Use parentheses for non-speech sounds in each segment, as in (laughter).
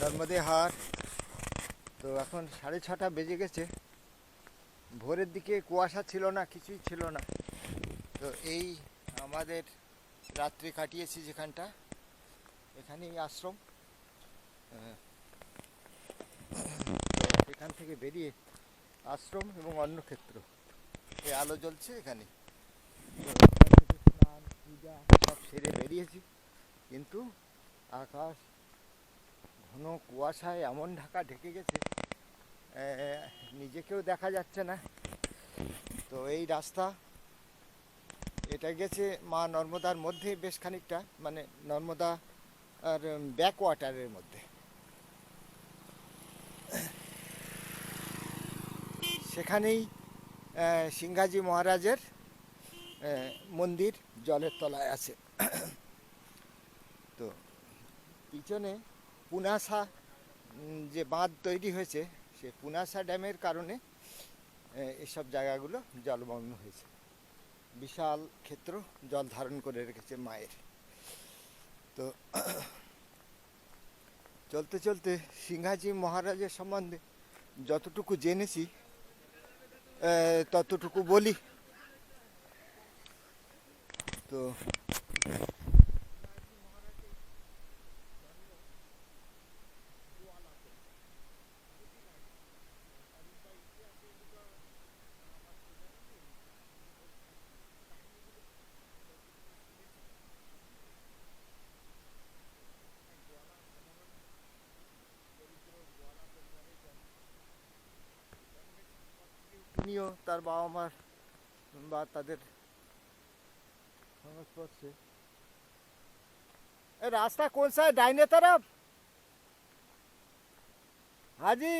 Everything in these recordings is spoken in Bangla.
নর্মদে হাট। তো এখন সাড়ে ছটা বেজে গেছে। ভোরের দিকে কুয়াশা ছিল না, কিছুই ছিল না। তো এই আমাদের রাত্রি কাটিয়েছি যেখানটা। এখানেই আশ্রম। এখান থেকে বেরিয়ে আশ্রম এবং অন্য ক্ষেত্র এই আলো জ্বলছে এখানে। স্নান, পূজা সব সেরে বেরিয়েছি। কিন্তু আকাশ ঘন কুয়াশায় এমন ঢাকা ঢেকে গেছে নিজেকেও দেখা যাচ্ছে না। তো এই রাস্তা, এটা গেছে মা নর্মদার মধ্যে বেশ খানিকটা মানে নর্মদা আর ব্যাক ওয়াটারের মধ্যে। সেখানেই সিংহাজি মহারাজের মন্দির জলের তলায় আছে। তো, পিছনে পুনাসা যে বাঁধ তৈরি হয়েছে, সে পুনাসা ড্যামের কারণে এসব জায়গাগুলো জলমগ্ন হয়েছে। বিশাল ক্ষেত্র জল ধারণ করে রেখেছে মায়ের। তো (clears throat) চলতে চলতে সিংহাজি মহারাজের সম্বন্ধে যতটুকু জেনেছি ততটুকু বলি। তো তার বাবা মার বা তাদের সংস্পর্শে ए रास्ता कौन सा है दाहिने तरफ हाजी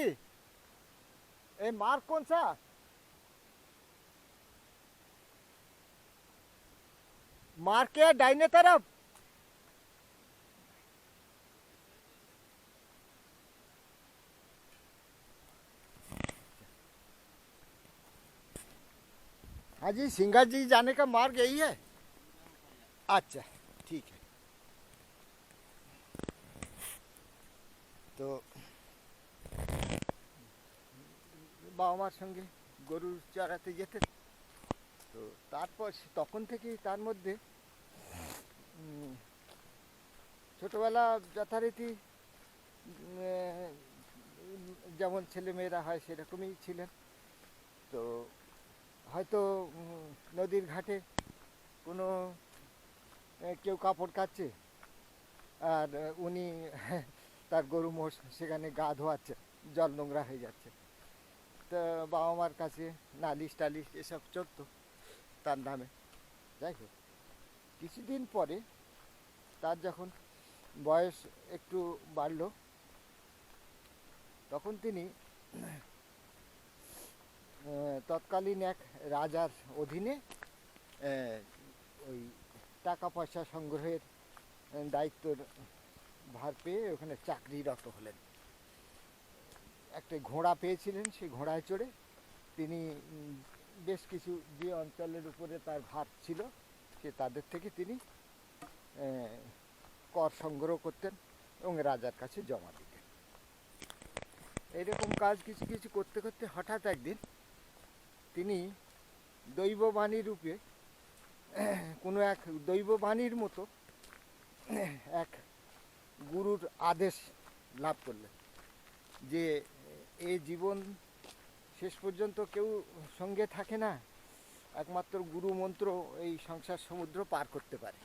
ए मार्ग कौन सा मार्ग के दाहिने तरफ हाँ जी सिंगा जी जाने का मार्ग यही है अच्छा ठीक है তো বাবা মার সঙ্গে গরু চড়াতে যেতেন তো তারপর সে- তখন থেকেই তার মধ্যে উম, ছোটবেলা যথারীতি উম, আহ, যেমন ছেলেমেয়েরা হয় সেরকমই ছিলেন তো হয়তো নদীর ঘাটে কোনো কেউ কাপড় কাচ্ছে, আর উনি (laughs) তার গরু মোষ সেখানে গা ধোয়াচ্ছে, জল নোংরা হয়ে যাচ্ছে। তো বাবা মার কাছে নালিশ টালিশ এসব চলতো তার নামে। যাই হোক, কিছুদিন পরে তার যখন বয়স একটু বাড়লো, তখন তিনি তৎকালীন এক রাজার অধীনে ওই টাকা পয়সা সংগ্রহের দায়িত্বর ভার পেয়ে ওখানে চাকরিরত হলেন। একটা ঘোড়া পেয়েছিলেন সেই ঘোড়ায় চড়ে। তিনি বেশ কিছু যে অঞ্চলের উপরে তার ভার ছিল, সে তাদের থেকে তিনি কর সংগ্রহ করতেন এবং রাজার কাছে জমা দিতেন। এইরকম কাজ কিছু কিছু করতে করতে হঠাৎ একদিন তিনি দৈববাণী রূপে, কোনো এক দৈববাণীর মতো এক গুরুর আদেশ লাভ করলেন যে, এ জীবন শেষ পর্যন্ত কেউ সঙ্গে থাকে না। একমাত্র গুরু মন্ত্র এই সংসার সমুদ্র পার করতে পারে।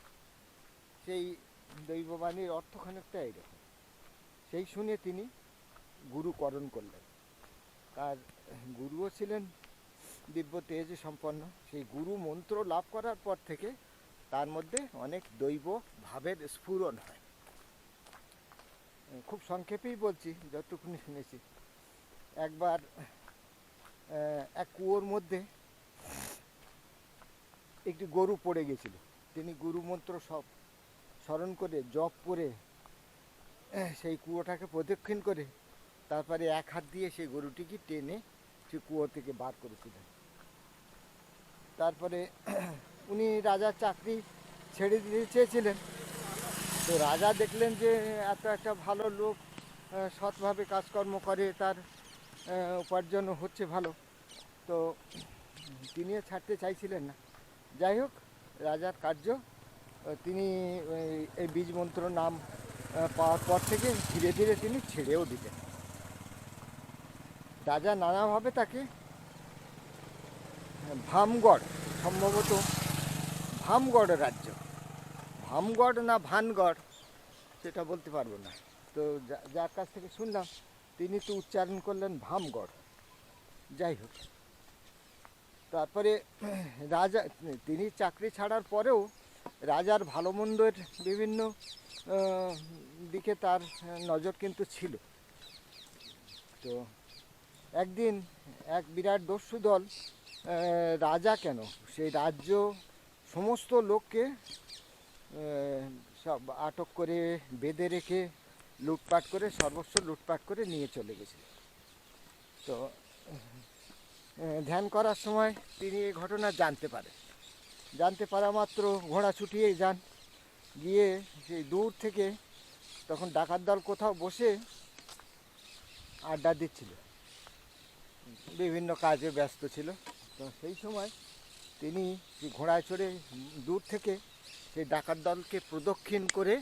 সেই দৈববাণীর অর্থ খানিকটা এইরকম সেই শুনে তিনি গুরুকরণ করলেন। তার গুরুও ছিলেন দিব্য তেজ সম্পন্ন। সেই গুরু মন্ত্র লাভ করার পর থেকে তার মধ্যে অনেক দৈব ভাবের স্ফুরণ হয়। খুব সংক্ষেপেই বলছি, যতটুকুনি শুনেছি। একবার এক কুয়োর মধ্যে একটি গরু পড়ে গেছিল। তিনি গুরু মন্ত্র সব স্মরণ করে, জপ করে সেই কুয়োটাকে প্রদক্ষিণ করে, তারপরে এক হাত দিয়ে সেই গরুটিকে টেনে সে কুয়ো থেকে বার করেছিলেন। তারপরে উনি রাজার চাকরি ছেড়ে দিতে চেয়েছিলেন। তো রাজা দেখলেন যে এত একটা ভালো লোক সৎভাবে কাজকর্ম করে, তার উপার্জন হচ্ছে ভালো। তো তিনিও ছাড়তে চাইছিলেন না। যাই হোক, রাজার কার্য তিনি এই বীজ মন্ত্র নাম পাওয়ার পর থেকে ধীরে ধীরে তিনি ছেড়েও দিতেন রাজা নানাভাবে তাকে ভামগড়, সম্ভবত ভামগড় রাজ্য। ভামগড় না ভানগড়, সেটা বলতে পারব না। তো যার কাছ থেকে শুনলাম, তিনি তো উচ্চারণ করলেন ভামগড়। যাই হোক, তারপরে রাজা, তিনি চাকরি ছাড়ার পরেও রাজার ভালো মন্দের বিভিন্ন দিকে তার নজর কিন্তু ছিল। তো একদিন এক বিরাট দস্যু দল রাজা কেন? সেই রাজ্য সমস্ত লোককে সব আটক করে বেঁধে রেখে লুটপাট করে, সর্বস্ব লুটপাট করে নিয়ে চলে গেছিল তো ধ্যান করার সময় তিনি এই ঘটনা জানতে পারেন জানতে পারা মাত্র ঘোড়া ছুটিয়ে যান। গিয়ে সেই দূর থেকে তখন ডাকাত দল কোথাও বসে আড্ডা দিচ্ছিল। বিভিন্ন কাজে ব্যস্ত ছিল। তো সেই সময় তিনি ঘোড়ায় চড়ে দূর থেকে সেই ডাকাত দলকে প্রদক্ষিণ করে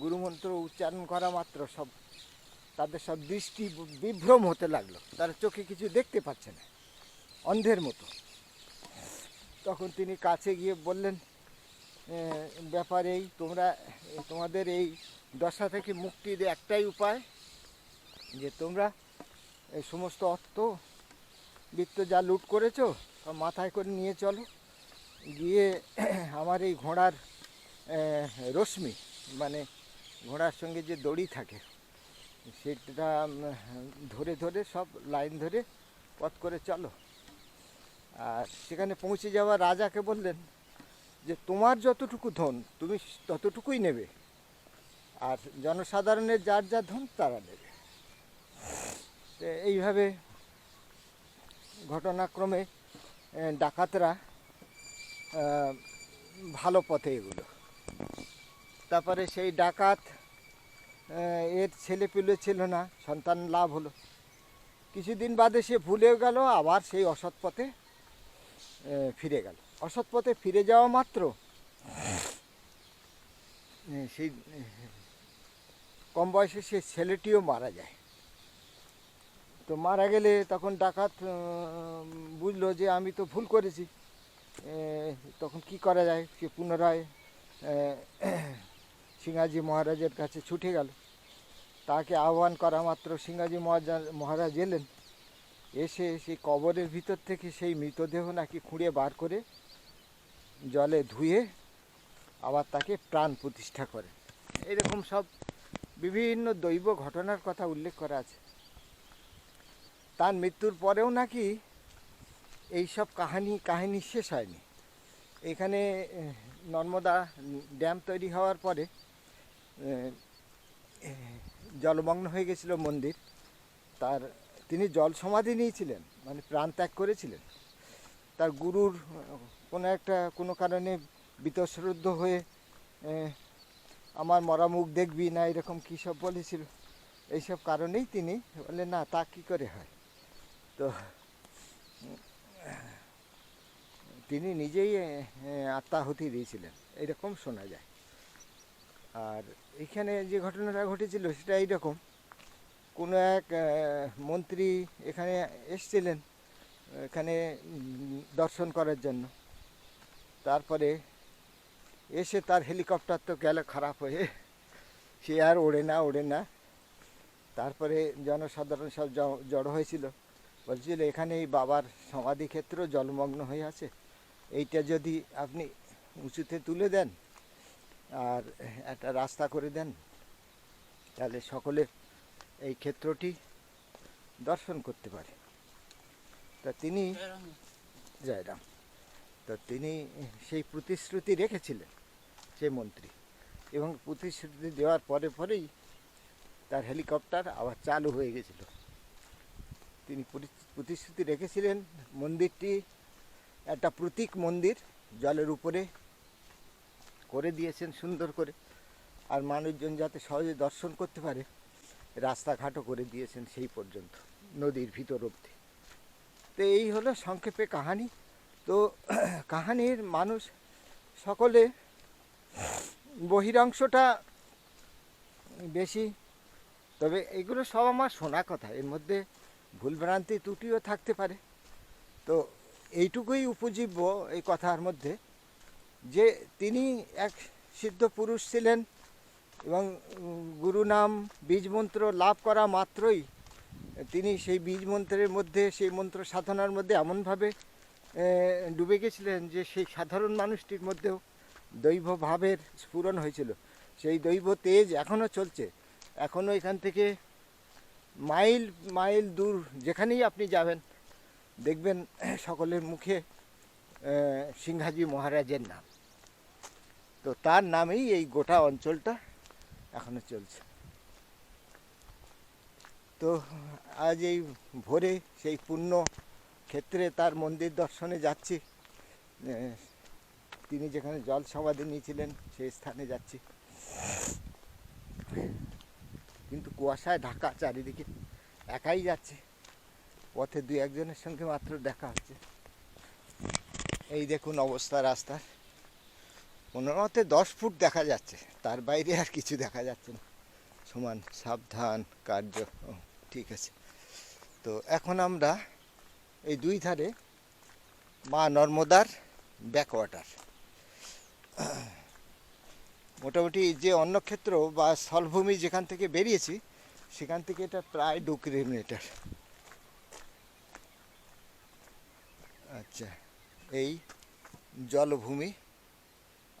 গুরুমন্ত্র উচ্চারণ করা মাত্র সব তাদের সব দৃষ্টি বিভ্রম হতে লাগল। তারা চোখে কিছু দেখতে পাচ্ছে না অন্ধের মতো। তখন তিনি কাছে গিয়ে বললেন "এ, ব্যাপার এই তোমরা তোমাদের এই দশা থেকে মুক্তির একটাই উপায় যে তোমরা এই সমস্ত অর্থ বৃত্ত যা লুট করেছ মাথায় করে নিয়ে চলো। গিয়ে (clears throat) আমার এই ঘোড়ার রশ্মি মানে ঘোড়ার সঙ্গে যে দড়ি থাকে, সেটা ধরে ধরে সব লাইন ধরে পথ করে চলো। আর সেখানে পৌঁছে যাওয়া রাজাকে বললেন যে, তোমার যতটুকু ধন, তুমি ততটুকুই নেবে। আর জনসাধারণের যার যা ধন, তারা নেবে। এইভাবে ঘটনাক্রমে ডাকাতরা ভালো পথে এগুলো। তারপরে সেই ডাকাত এর ছেলে পেলে ছিল না, সন্তান লাভ হলো। কিছুদিন বাদে সে ভুলেও গেল, আবার সেই অসৎ পথে ফিরে গেল। অসৎ পথে ফিরে যাওয়া মাত্র সেই কম বয়সে সে ছেলেটিও মারা যায়। তো মারা গেলে তখন ডাকাত বুঝলো যে আমি তো ভুল করেছি। তখন কি করা যায়? সে পুনরায় সিংহাজি মহারাজের কাছে ছুটে গেল। তাকে আহ্বান করা মাত্র সিংহাজি মহারাজ এলেন। এসে সেই কবরের ভিতর থেকে সেই মৃতদেহ নাকি খুঁড়ে বার করে জলে ধুয়ে আবার তাকে প্রাণ প্রতিষ্ঠা করে। এরকম সব বিভিন্ন দৈব ঘটনার কথা উল্লেখ করা আছে। তার মৃত্যুর পরেও নাকি এই সব কাহানি, কাহিনী শেষ হয়নি। এখানে নর্মদা ড্যাম তৈরি হওয়ার পরে জলমগ্ন হয়ে গেছিল মন্দির। তার, তিনি জল সমাধি নিয়েছিলেন মানে প্রাণ ত্যাগ করেছিলেন। তার গুরুর, কোনো একটা, কোনো কারণে বিতশ্রদ্ধ হয়ে আমার মরা মুখ দেখবি না, এরকম কী সব বলেছিল? এইসব কারণেই তিনি বললেন, না, তা কী করে হয়? তো, তিনি নিজেই আত্মাহুতি দিয়েছিলেন। এরকম শোনা যায়। আর এখানে যে ঘটনাটা ঘটেছিল সেটা এইরকম। কোনো এক মন্ত্রী এখানে এসছিলেন, এখানে দর্শন করার জন্য। তারপরে এসে তার হেলিকপ্টার তো গেল খারাপ হয়ে। সে আর ওড়ে না ওড়ে না। তারপরে জনসাধারণ সব জড়ো হয়েছিল। বলছিল এখানে এই বাবার সমাধি ক্ষেত্র জলমগ্ন হয়ে আছে। এইটা যদি আপনি উঁচুতে তুলে দেন আর একটা রাস্তা করে দেন, তাহলে সকলে এই ক্ষেত্রটি দর্শন করতে পারে। তা তিনি জয়রাম। তো তিনি সেই প্রতিশ্রুতি রেখেছিলেন সেই মন্ত্রী। এবং প্রতিশ্রুতি দেওয়ার পরে পরেই তার হেলিকপ্টার আবার চালু হয়ে গেছিল। তিনি প্রতিশ্রুতি রেখেছিলেন মন্দিরটি একটা প্রতীক মন্দির, জলের উপরে করে দিয়েছেন সুন্দর করে। আর মানুষজন যাতে সহজে দর্শন করতে পারে, রাস্তাঘাটও করে দিয়েছেন সেই পর্যন্ত, নদীর ভিতর অবধি। তো এই হলো সংক্ষেপে কাহানি। তো (clears throat) কাহানির মানুষ সকলে বহিরাংশটা বেশি, তবে এগুলো সব আমার শোনা কথা। এর মধ্যে ভুলভ্রান্তি ত্রুটিও থাকতে পারে। তো এইটুকুই উপজীব্য এই কথার মধ্যে যে তিনি এক সিদ্ধ পুরুষ ছিলেন এবং গুরু নাম বীজ মন্ত্র লাভ করা মাত্রই তিনি সেই বীজ মন্ত্রের মধ্যে, সেই মন্ত্র সাধনার মধ্যে এমনভাবে ডুবে গেছিলেন যে সেই সাধারণ মানুষটির মধ্যেও দৈব ভাবের স্ফুরণ হয়েছিল। সেই দৈব তেজ এখনও চলছে। এখনও এখান থেকে মাইল মাইল দূর যেখানেই আপনি যাবেন, দেখবেন সকলের মুখে সিংহাজি মহারাজের নাম। তো তার নামেই এই গোটা অঞ্চলটা এখনও চলছে। তো আজ এই ভোরে সেই পুণ্য ক্ষেত্রে তার মন্দির দর্শনে যাচ্ছি। তিনি যেখানে জল সমাধি নিয়েছিলেন, সেই স্থানে যাচ্ছি। কিন্তু কুয়াশায় ঢাকা চারিদিকে একাই যাচ্ছে। পথে দুই একজনের সঙ্গে মাত্র দেখা হচ্ছে। এই দেখুন অবস্থা রাস্তার। পনেরো মতে দশ ফুট দেখা যাচ্ছে। তার বাইরে আর কিছু দেখা যাচ্ছে না। সমান সাবধান, কার্য। ঠিক আছে। তো এখন আমরা এই দুই ধারে মা নর্মদার ব্যাকওয়াটার মোটামুটি যে অন্নক্ষেত্র বা স্থলভূমি যেখান থেকে বেরিয়েছি, সেখান থেকে এটা প্রায় দু কিলোমিটার। আচ্ছা এই জলভূমি,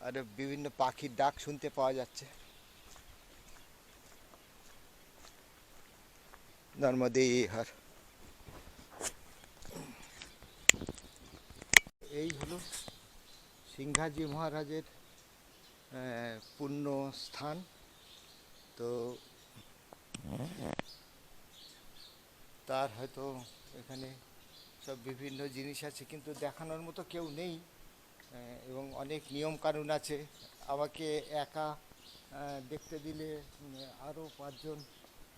আর বিভিন্ন পাখির ডাক শুনতে পাওয়া যাচ্ছে। নর্মদে হর। এই হলো সিংহাজি মহারাজের পুণ্য স্থান। তো তার হয়তো এখানে সব বিভিন্ন জিনিস আছে, কিন্তু দেখানোর মতো কেউ নেই এবং অনেক নিয়ম কানুন আছে। আমাকে একা দেখতে দিলে আরও পাঁচজন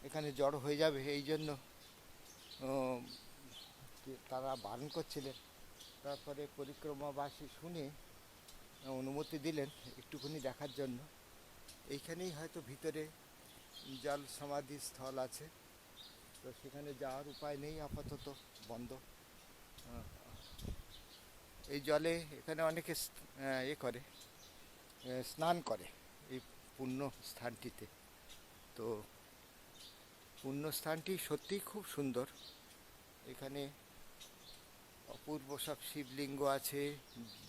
এখানে জড়ো হয়ে যাবে, এই জন্য তারা বারণ করছিলেন। তারপরে পরিক্রমাবাসী শুনে অনুমতি দিলেন একটুখানি দেখার জন্য। এইখানেই হয়তো ভিতরে জল সমাধি স্থল আছে। তো সেখানে যাওয়ার উপায় নেই আপাতত, বন্ধ। এই জলে এখানে অনেকে এ করে স্নান করে এই পুণ্য স্থানটিতে। তো পুণ্য স্থানটি সত্যিই খুব সুন্দর। এখানে অপূর্ব সব শিবলিঙ্গ আছে,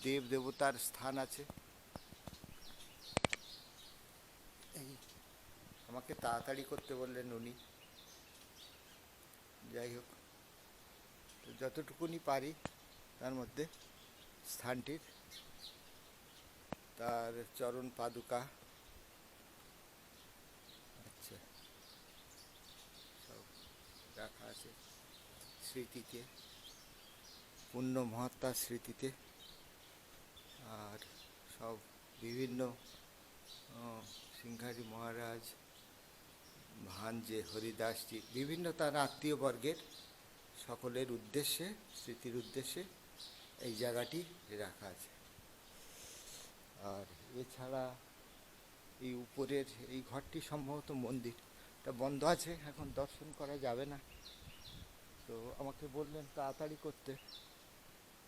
দেব দেবতার স্থান আছে। এই, আমাকে তাড়াতাড়ি করতে বললেন উনি। যাই হোক যতটুকুনি পারি তার মধ্যে স্থানটির, তার চরণ পাদুকা আচ্ছা সব রাখা আছে স্মৃতিতে। পূর্ণ মহাত্মার স্মৃতিতে। আর সব বিভিন্ন সিংহাজি মহারাজ ভাঞ্জে হরিদাসজি, বিভিন্ন তার আত্মীয় বর্গের সকলের উদ্দেশ্যে, স্মৃতির উদ্দেশ্যে এই জায়গাটি রাখা আছে। আর এছাড়া এই উপরের এই ঘরটি সম্ভবত মন্দির তা বন্ধ আছে, এখন দর্শন করা যাবে না। তো আমাকে বললেন, তাড়াতাড়ি করতে।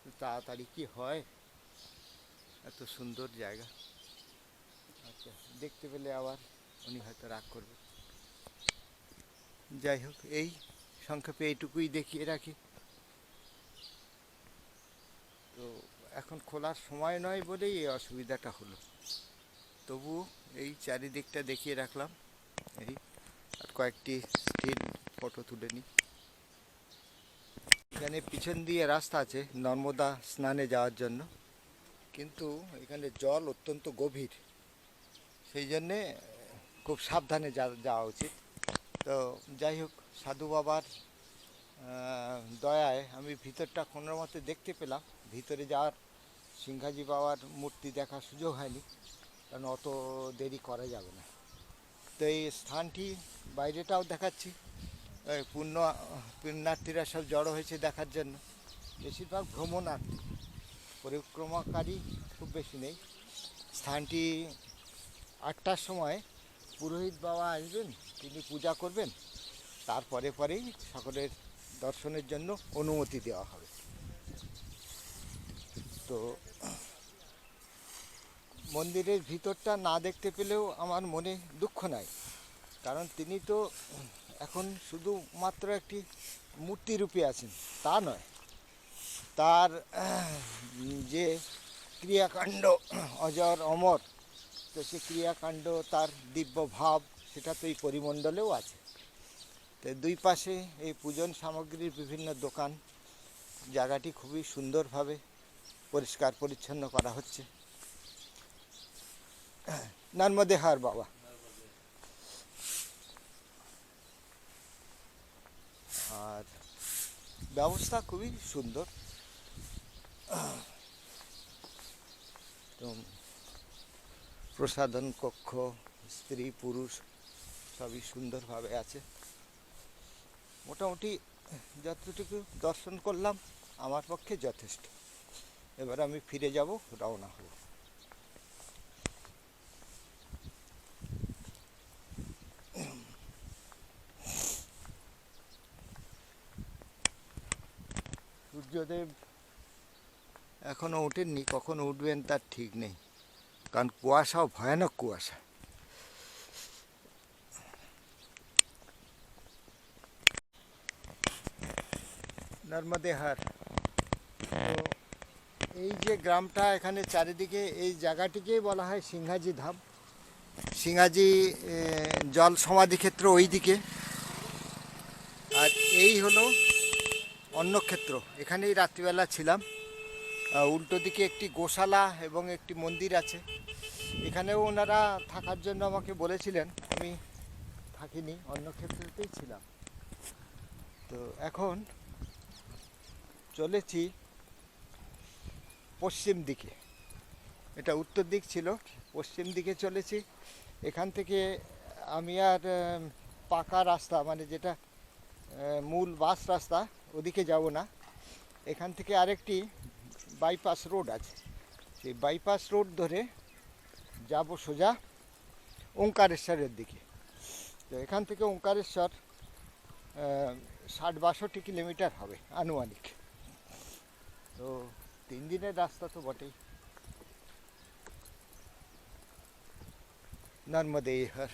তো তাড়াতাড়ি কি হয়? এত সুন্দর জায়গা। আচ্ছা দেখতে পেলে আবার উনি হয়তো রাগ করবে। যাই হোক, এই সংক্ষেপে এইটুকুই দেখিয়ে রাখি। তো এখন খোলার সময় নয় বলেই এই অসুবিধাটা হলো। তবু এই চারিদিকটা দেখিয়ে রাখলাম। এই আর কয়েকটি স্টিল ফটো তুলে নিই। এখানে পিছন দিয়ে রাস্তা আছে নর্মদা স্নানে যাওয়ার জন্য। কিন্তু এখানে জল অত্যন্ত গভীর। সেই জন্যে খুব সাবধানে যাওয়া উচিত। তো যাই হোক, সাধু বাবার দয়ায় আমি ভিতরটা কোনো মতে দেখতে পেলাম। ভিতরে যাওয়ার সিংহাজি বাবার মূর্তি দেখার সুযোগ হয়নি, কারণ অত দেরি করা যাবে না। তো এই স্থানটি বাইরেটাও দেখাচ্ছি। পুণ্য পুণ্যার্থীরা সব জড়ো হয়েছে দেখার জন্য। বেশিরভাগ ভ্রমণার্থী। পরিক্রমাকারী খুব বেশি নেই। স্থানটি আটটার সময় পুরোহিত বাবা আসবেন, তিনি পূজা করবেন। তারপরে পরেই সকলের দর্শনের জন্য অনুমতি দেওয়া হবে। তো, মন্দিরের ভিতরটা না দেখতে পেলেও আমার মনে দুঃখ নাই। কারণ তিনি তো এখন শুধুমাত্র একটি মূর্তিরূপে আছেন, তা নয়। তার যে ক্রিয়াকাণ্ড অজর অমর, তো সে ক্রিয়াকাণ্ড, তার দিব্য ভাব সেটা তো এই পরিমণ্ডলেও আছে। তো দুই পাশে এই পূজন সামগ্রীর বিভিন্ন দোকান, জায়গাটি খুবই সুন্দরভাবে পরিষ্কার পরিচ্ছন্ন করা হচ্ছে। নর্মদে হার বাবা। আর ব্যবস্থা খুবই সুন্দর। প্রসাধন কক্ষ, স্ত্রী, পুরুষ সবই সুন্দরভাবে আছে। মোটামুটি যতটুকু দর্শন করলাম, আমার পক্ষে যথেষ্ট। এবার আমি ফিরে যাব রওনা হব। সূর্যদেব এখনও ওঠেননি, কখন উঠবেন তার ঠিক নেই। কারণ কুয়াশাও ভয়ানক কুয়াশা। নর্মদে হার। তো এই যে গ্রামটা এখানে চারিদিকে, এই জায়গাটিকেই বলা হয় সিংহাজি ধাম। সিংহাজি জল সমাধি ক্ষেত্র ওই দিকে আর এই হলো অন্য ক্ষেত্র। এখানেই রাত্রিবেলা ছিলাম। উল্টো দিকে একটি গোশালা এবং একটি মন্দির আছে। এখানেও ওনারা থাকার জন্য আমাকে বলেছিলেন, আমি থাকিনি, অন্য ক্ষেত্রতেই ছিলাম। তো এখন চলেছি পশ্চিম দিকে। এটা উত্তর দিক ছিল, পশ্চিম দিকে চলেছি। এখান থেকে আমি আর পাকা রাস্তা মানে যেটা মূল বাস রাস্তা ওদিকে যাব না। এখান থেকে আরেকটি বাইপাস রোড আছে। সেই বাইপাস রোড ধরে যাব সোজা ওঙ্কারেশ্বরের দিকে। তো এখান থেকে ওঙ্কারেশ্বর ষাট বাষট্টি কিলোমিটার হবে আনুমানিক। তো তিন দিনের রাস্তা তো বটেই। নর্মদে হর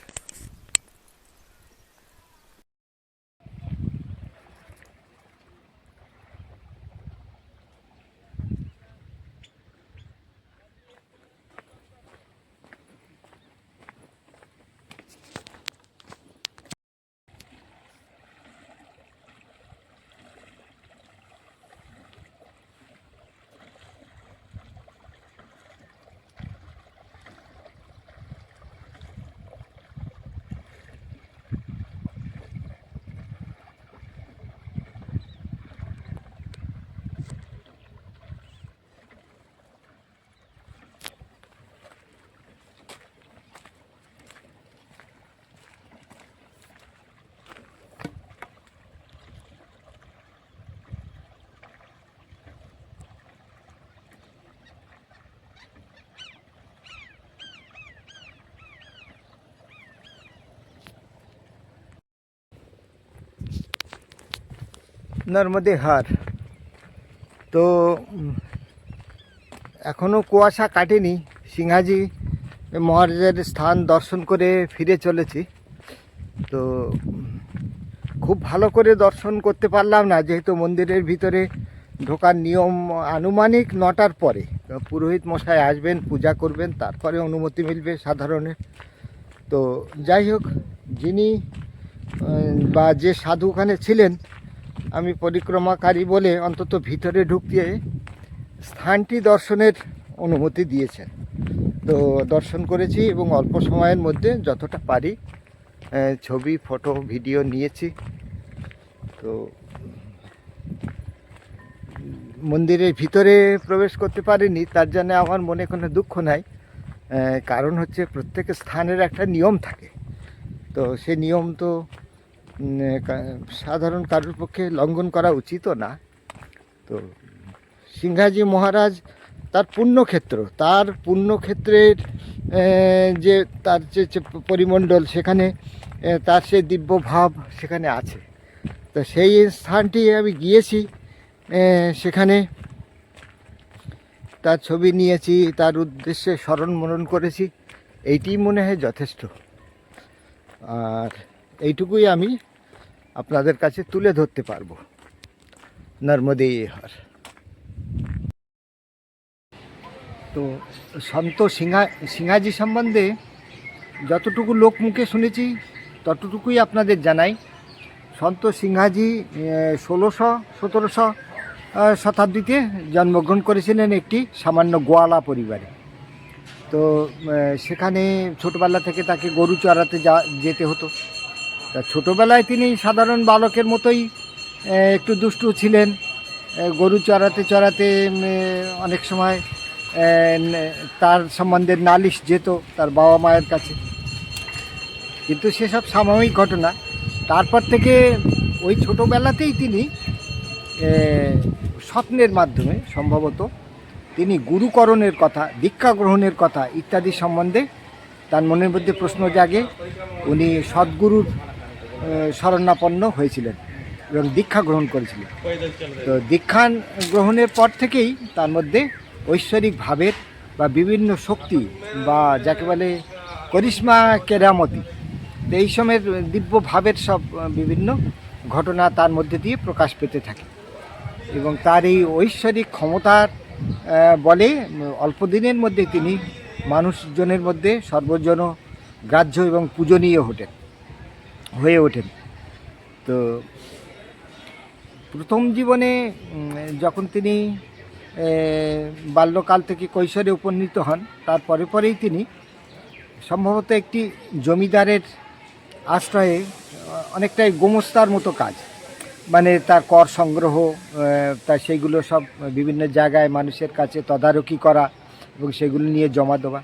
নর্মদে হার। তো এখনও কুয়াশা কাটেনি। সিংহাজি মহারাজের স্থান দর্শন করে ফিরে চলেছি। তো খুব ভালো করে দর্শন করতে পারলাম না, যেহেতু মন্দিরের ভিতরে ঢোকার নিয়ম আনুমানিক নটার পরে। পুরোহিত মশাই আসবেন, পূজা করবেন, তারপরে অনুমতি মিলবে সাধারণের তো, যাই হোক, যিনি বা যে সাধু ওখানে ছিলেন আমি পরিক্রমাকারী বলে অন্তত ভিতরে ঢুকতে স্থানটি দর্শনের অনুমতি দিয়েছেন। তো দর্শন করেছি এবং অল্প সময়ের মধ্যে যতটা পারি ছবি, ফটো, ভিডিও নিয়েছি। তো মন্দিরের ভিতরে প্রবেশ করতে পারিনি, তার জন্য আমার মনে কোনো দুঃখ নাই। কারণ হচ্ছে প্রত্যেক স্থানের একটা নিয়ম থাকে। তো সে নিয়ম তো সাধারণ কারোর পক্ষে লঙ্ঘন করা উচিতও না। তো সিংহাজি মহারাজ তার পুণ্যক্ষেত্র, তার পুণ্যক্ষেত্রের যে তার যে পরিমণ্ডল সেখানে তার সে দিব্য ভাব সেখানে আছে। তো সেই স্থানটি আমি গিয়েছি সেখানে তার ছবি নিয়েছি, তার উদ্দেশ্যে স্মরণ মনন করেছি, এইটি মনে হয় যথেষ্ট। আর এইটুকুই আমি আপনাদের কাছে তুলে ধরতে পারব। নর্মদে হর। তো সন্ত সিংহা, সিংহাজি সম্বন্ধে যতটুকু লোক মুখে শুনেছি, ততটুকুই আপনাদের জানাই। সন্ত সিংহাজি ষোলোশো, সতেরোশো শতাব্দীতে জন্মগ্রহণ করেছিলেন একটি সামান্য গোয়ালা পরিবারে। তো সেখানে ছোটোবেলা থেকে তাকে গরু চড়াতে যা, যেতে হতো। তা ছোটোবেলায় তিনি সাধারণ বালকের মতোই একটু দুষ্টু ছিলেন। গরু চড়াতে চড়াতে অনেক সময় তার সম্বন্ধে নালিশ যেত তার বাবা মায়ের কাছে। কিন্তু সেসব সাময়িক ঘটনা, তারপর থেকে ওই ছোটোবেলাতেই তিনি স্বপ্নের মাধ্যমে সম্ভবত তিনি গুরুকরণের কথা, দীক্ষা গ্রহণের কথা ইত্যাদি সম্বন্ধে তার মনের মধ্যে প্রশ্ন জাগে। উনি সদ্গুরুর শরণাপন্ন হয়েছিলেন এবং দীক্ষা গ্রহণ করেছিলেন। তো দীক্ষা গ্রহণের পর থেকেই তার মধ্যে ঐশ্বরিক ভাবের বা বিভিন্ন শক্তি বা যাকে বলে করিশ্মা কেরামতি, তো এই সময়ের দিব্য ভাবের সব বিভিন্ন ঘটনা তার মধ্যে দিয়ে প্রকাশ পেতে থাকে এবং তার এই ঐশ্বরিক ক্ষমতার বলে অল্প দিনের মধ্যে তিনি মানুষজনের মধ্যে সর্বজন গ্রাহ্য এবং পূজনীয় হতেন হয়ে ওঠেন। তো প্রথম জীবনে যখন তিনি বাল্যকাল থেকে কৈশোরে উপনীত হন, তারপরে পরেই তিনি সম্ভবত একটি জমিদারের আশ্রয়ে অনেকটাই গোমস্তার মতো কাজ। মানে তার কর সংগ্রহ তা সেইগুলো সব বিভিন্ন জায়গায় মানুষের কাছে তদারকি করা এবং সেগুলো নিয়ে জমা দেওয়া।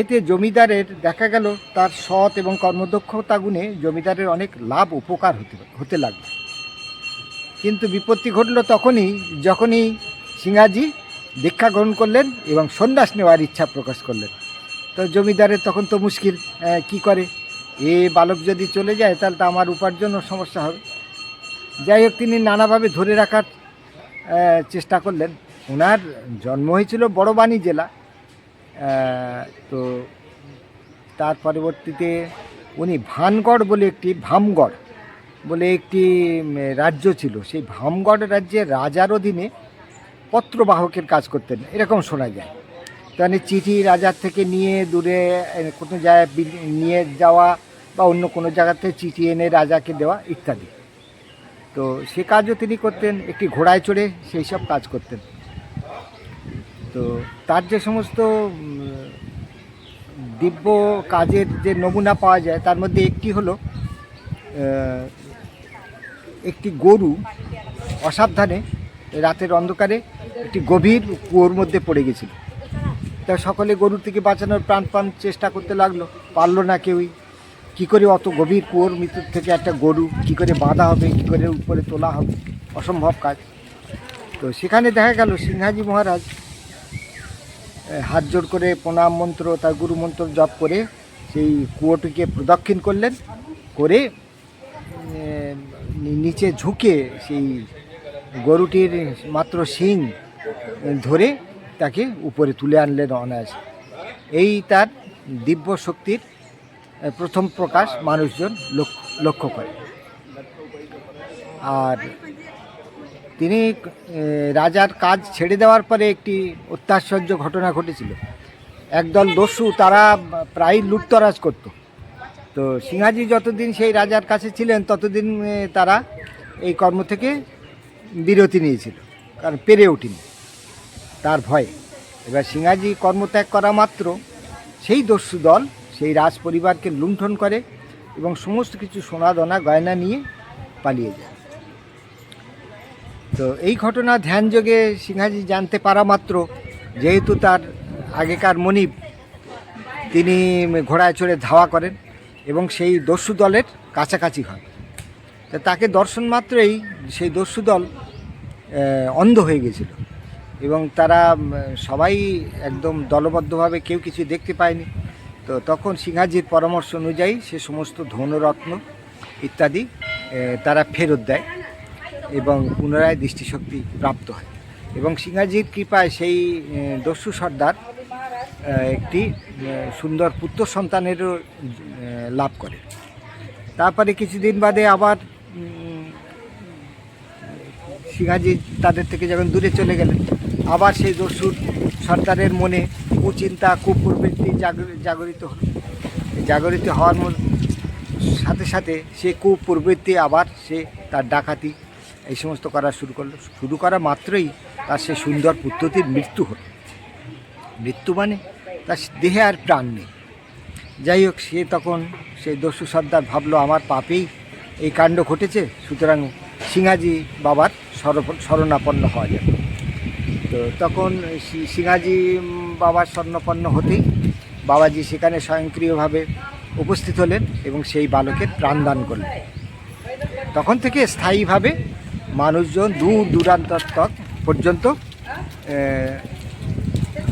এতে জমিদারের দেখা গেল তার সৎ এবং কর্মদক্ষতা গুণে জমিদারের অনেক লাভ উপকার হতে হতে লাগল। কিন্তু বিপত্তি ঘটলো তখনই যখনই সিংহাজি দীক্ষা গ্রহণ করলেন এবং সন্ন্যাস নেওয়ার ইচ্ছা প্রকাশ করলেন। তো জমিদারের তখন তো মুশকিল কি করে? এ বালক যদি চলে যায় তাহলে তো আমার উপার্জনও সমস্যা হবে। যাই হোক, তিনি নানাভাবে ধরে রাখার চেষ্টা করলেন। ওনার জন্ম হয়েছিল বড়বাণী জেলা। তো তার পরবর্তীতে উনি ভানগড় বলে একটি ভামগড় বলে একটি রাজ্য ছিল। সেই ভামগড় রাজ্যে রাজার অধীনে পত্রবাহকের কাজ করতেন। এরকম শোনা যায়। মানে চিঠি রাজার থেকে নিয়ে দূরে কোনো জায়গায় নিয়ে যাওয়া বা অন্য কোনো জায়গাতে চিঠি এনে রাজাকে দেওয়া ইত্যাদি। তো সে কাজও তিনি করতেন। একটি ঘোড়ায় চড়ে সেই সব কাজ করতেন। তো তার যে সমস্ত দিব্য কাজের যে নমুনা পাওয়া যায়, তার মধ্যে একটি হলো একটি গরু অসাবধানে রাতের অন্ধকারে একটি গভীর কুয়োর মধ্যে পড়ে গেছিল। তা সকলে গরুর থেকে বাঁচানোর প্রাণপণ চেষ্টা করতে লাগল। পারল না কেউই। কী করে অত গভীর কুয়োর মৃত্যুর থেকে একটা গরু, কী করে বাঁধা হবে, কী করে উপরে তোলা হবে? অসম্ভব কাজ। তো সেখানে দেখা গেল সিংহাজি মহারাজ হাত জোড় করে প্রণাম মন্ত্র, তার গুরু মন্ত্র জপ করে সেই কুয়োটিকে প্রদক্ষিণ করলেন, করে নিচে ঝুঁকে সেই গরুটির মাত্র শিং ধরে তাকে উপরে তুলে আনলেন অনায়াস। এই তার দিব্য শক্তির প্রথম প্রকাশ মানুষজন লক্ষ্য লক্ষ্য করে। আর তিনি রাজার কাজ ছেড়ে দেওয়ার পরে একটি অত্যাশ্চর্য ঘটনা ঘটেছিল। একদল দস্যু তারা প্রায় লুটতরাজ করত। তো সিংহাজি যতদিন সেই রাজার কাছে ছিলেন, ততদিন তারা এই কর্ম থেকে বিরতি নিয়েছিল, কারণ পেরে ওঠেনি তার ভয়ে। এবার সিংহাজি কর্মত্যাগ করা মাত্র সেই দস্যু দল, সেই রাজ পরিবারকে লুণ্ঠন করে এবং সমস্ত কিছু সোনা দনা গয়না নিয়ে পালিয়ে যায়। তো এই ঘটনা ধ্যানযোগে সিংহাজি জানতে পারা মাত্র, যেহেতু তার আগেকার মনিব, তিনি ঘোড়ায় চড়ে ধাওয়া করেন এবং সেই দস্যু দলের কাছাকাছি হয়। তা তাকে দর্শন মাত্রই সেই দস্যু দল অন্ধ হয়ে গেছিল এবং তারা সবাই একদম দলবদ্ধভাবে কেউ কিছু দেখতে পায়নি। তো তখন সিংহাজির পরামর্শ অনুযায়ী সে সমস্ত ধনরত্ন ইত্যাদি তারা ফেরত দেয়। এবং পুনরায় দৃষ্টিশক্তি প্রাপ্ত হয়। এবং সিংহাজির কৃপায় সেই দস্যু সর্দার একটি সুন্দর পুত্র সন্তানেরও লাভ করে। তারপরে কিছুদিন বাদে আবার সিংহাজি তাদের থেকে যখন দূরে চলে গেলেন, আবার সেই দস্যুর সর্দারের মনে কুচিন্তা, কুপ্রবৃত্তি জাগর- জাগরিত হল। জাগরিত হওয়ার সাথে সাথে সে কুপ্রবৃত্তি আবার সে তার ডাকাতি এই সমস্ত করা শুরু করল। শুরু করা মাত্রই তার সে সুন্দর পুত্রটির মৃত্যু হলো। মৃত্যু মানে তার দেহে আর প্রাণ নেই। যাই হোক, সে তখন সেই দস্যু সর্দার ভাবলো, আমার পাপেই এই কাণ্ড ঘটেছে, সুতরাং সিংহাজি বাবার শরণাপন্ন হওয়া যাবে। তো তখন সিংহাজি বাবার স্বর্ণপন্ন হতেই বাবাজি সেখানে স্বয়ংক্রিয়ভাবে উপস্থিত হলেন এবং সেই বালকের প্রাণদান করলেন। তখন থেকে স্থায়ীভাবে মানুষজন দূর দূরান্ত পর্যন্ত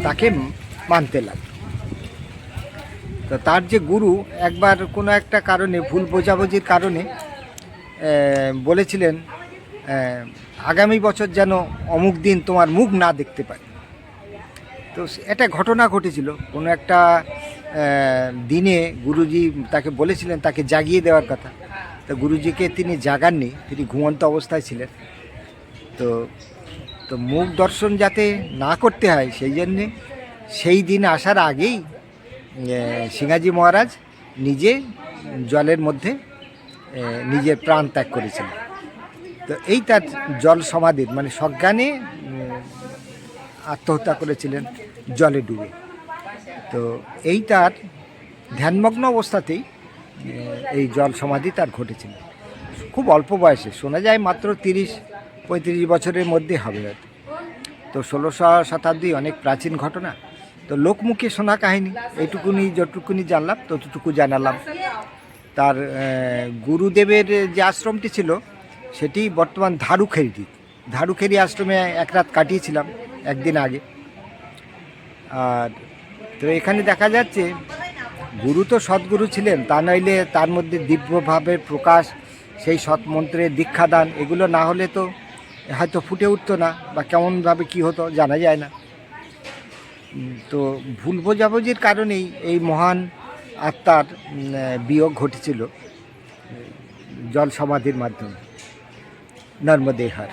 তাকে মানতে লাগল তো তার যে গুরু, একবার কোনো একটা কারণে, ভুল বোঝাবুঝির কারণে বলেছিলেন আগামী বছর যেন অমুক দিন তোমার মুখ না দেখতে পাই তো একটা ঘটনা ঘটেছিল। কোনো একটা দিনে গুরুজি তাকে বলেছিলেন, তাকে জাগিয়ে দেওয়ার কথা। তো গুরুজিকে তিনি জাগাননি, তিনি ঘুমন্ত অবস্থায় ছিলেন। তো তো মুখ দর্শন যাতে না করতে হয়, সেই জন্যে সেই দিন আসার আগেই সিংহাজি মহারাজ নিজে জলের মধ্যে নিজের প্রাণ ত্যাগ করেছিলেন। তো এই তার জল সমাধির মানে সজ্ঞানে আত্মহত্যা করেছিলেন জলে ডুবে। তো এই তার ধ্যানমগ্ন অবস্থাতেই এই জল সমাধি তার ঘটেছিল। খুব অল্প বয়সে, শোনা যায় মাত্র তিরিশ, পঁয়ত্রিশ বছরের মধ্যে হবে হয়তো। তো ষোলোশো শতাব্দী অনেক প্রাচীন ঘটনা। তো লোকমুখে শোনা কাহিনী, এইটুকুনি যতটুকুনি জানলাম, ততটুকু জানালাম। তার গুরুদেবের যে আশ্রমটি ছিল, সেটি বর্তমান ধারুখেরিটি ধারুখেরি আশ্রমে এক রাত কাটিয়েছিলাম, একদিন আগে। আর তো এখানে দেখা যাচ্ছে গুরু তো সদ্গুরু ছিলেন, তা নইলে তার মধ্যে দিব্যভাবের প্রকাশ, সেই সৎমন্ত্রের দীক্ষাদান, এগুলো না হলে তো হয়তো ফুটে উঠতো না, বা কেমনভাবে কি হতো জানা যায় না। তো ভুল বোঝাবুঝির কারণেই এই মহান আত্মার বিয়োগ ঘটেছিল, জল সমাধির মাধ্যমে নর্মদেহার